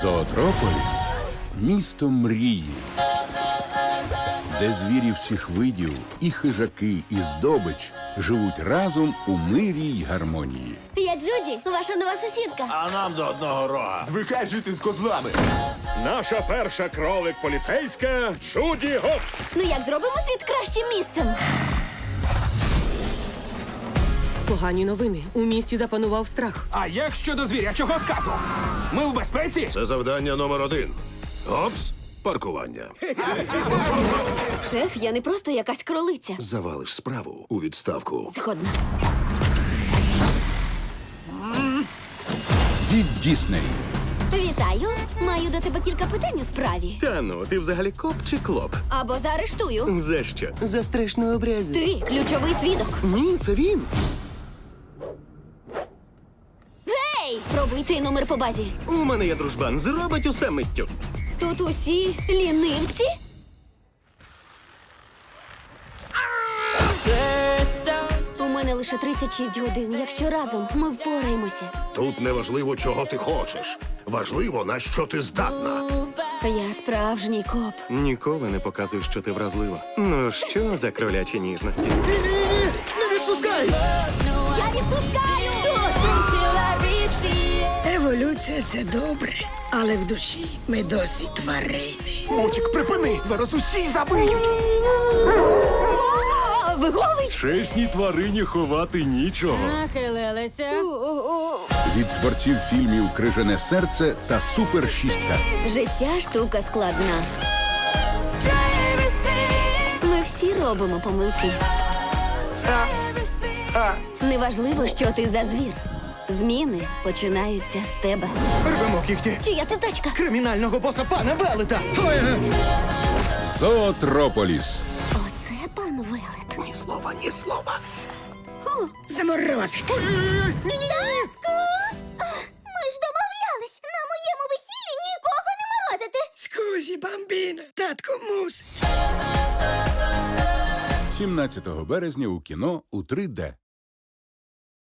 Зоотрополіс місто мрії, де звірі всіх видів, і хижаки, і здобич живуть разом у мирі й гармонії. Я Джуді, ваша нова сусідка. А нам до одного рога. Звикай жити з козлами. Наша перша кролик поліцейська Джуді Гопс. Ну як зробимо світ кращим місцем? Погані новини. У місті запанував страх. А як щодо звірячого сказу? Ми в безпеці? Це завдання номер один. Опс, паркування. Шеф, я не просто якась кролиця. Завалиш справу у відставку. Згодна. Від Дісней Вітаю. Маю до тебе кілька питань у справі. Та ну, ти взагалі коп чи клоп? Або заарештую. За що? За страшну образу. Ти ключовий свідок. Ні, це він. Гей! Цей номер по базі. У мене є дружбан, зробить усе миттю. Тут усі лінивці. У мене лише 36 годин. Якщо разом ми впораємося. Тут не важливо, чого ти хочеш. Важливо, на що ти здатна. Я справжній коп. Ніколи не показуй, що ти вразлива. Ну що за кролячі ніжності? Не відпускай! Я відпускаю! Еволюція це добре, але в душі ми досі тварини. Мучик, припини! Зараз усі забиють! А, Ви голий? Чесній тварині ховати нічого. Нахилилися. від творців фільмів Крижане серце та Супер Шістка. Життя штука складна. Ми всі робимо помилки. Неважливо, що ти за звір. Зміни починаються з тебе. Рвемо кіхті. Чия це тачка? Кримінального боса пана Велета. Зоотрополіс. Оце пан Велет. Ні слова, ні слова. Заморозити. Ми ж домовлялись на моєму весіллі нікого не морозити. Скузі, бамбіно, татко мусить. 17 березня у кіно у 3D.